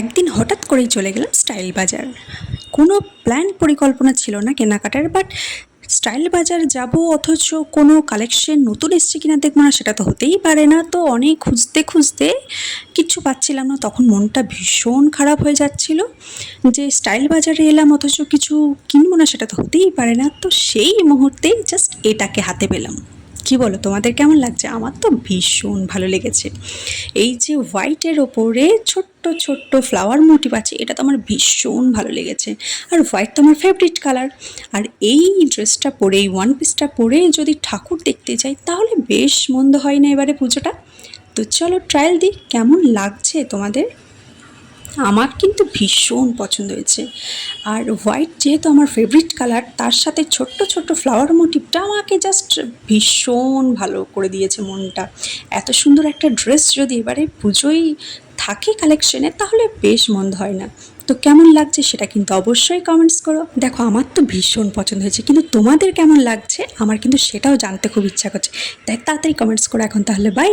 একদিন হঠাৎ করেই চলে গেলাম স্টাইল বাজার। কোনো প্ল্যান পরিকল্পনা ছিল না কেনাকাটার বাট স্টাইল বাজার যাব অথচ কোনো কালেকশন নতুন এসছে কিনা দেখব না, সেটা তো হতেই পারে না। তো অনেক খুঁজতে খুঁজতে কিচ্ছু পাচ্ছিলাম না, তখন মনটা ভীষণ খারাপ হয়ে যাচ্ছিল যে স্টাইল বাজারে এলাম অথচ কিছু কিনবো না, সেটা তো হতেই পারে না। তো সেই মুহূর্তে জাস্ট এটাকে হাতে পেলাম। কি বলো, তোমাদের কেমন লাগছে? আমার তো ভীষণ ভালো লেগেছে। এই যে হোয়াইটের ওপরে ছোট্ট ছোট্ট ফ্লাওয়ার মোটিভ আছে, এটা তো আমার ভীষণ ভালো লেগেছে। আর হোয়াইট তো আমার ফেভারিট কালার আর এই ড্রেসটা পরে, এই ওয়ান পিসটা পরে যদি ঠাকুর দেখতে যাই, তাহলে বেশ মন্দ হয় না এবারে পুজোটা? তো চলো ট্রায়াল দিই, কেমন লাগছে তোমাদের? আমার কিন্তু ভীষণ পছন্দ হয়েছে। আর হোয়াইট যেহেতু আমার ফেভারিট কালার তার সাথে ছোট্ট ছোট্ট ফ্লাওয়ার মোটিভটা আমাকে জাস্ট ভীষণ ভালো করে দিয়েছে মনটা। এত সুন্দর একটা ড্রেস যদি এবারে পুজোয় থাকে কালেকশনে তাহলে বেশ মন্দ হয় না। তো কেমন লাগছে সেটা কিন্তু অবশ্যই কমেন্টস করো। দেখো, আমার তো ভীষণ পছন্দ হয়েছে, কিন্তু তোমাদের কেমন লাগছে? আমার কিন্তু সেটাও জানতে খুব ইচ্ছা করছে। তাই তাড়াতাড়ি কমেন্টস করো এখন তাহলে। বাই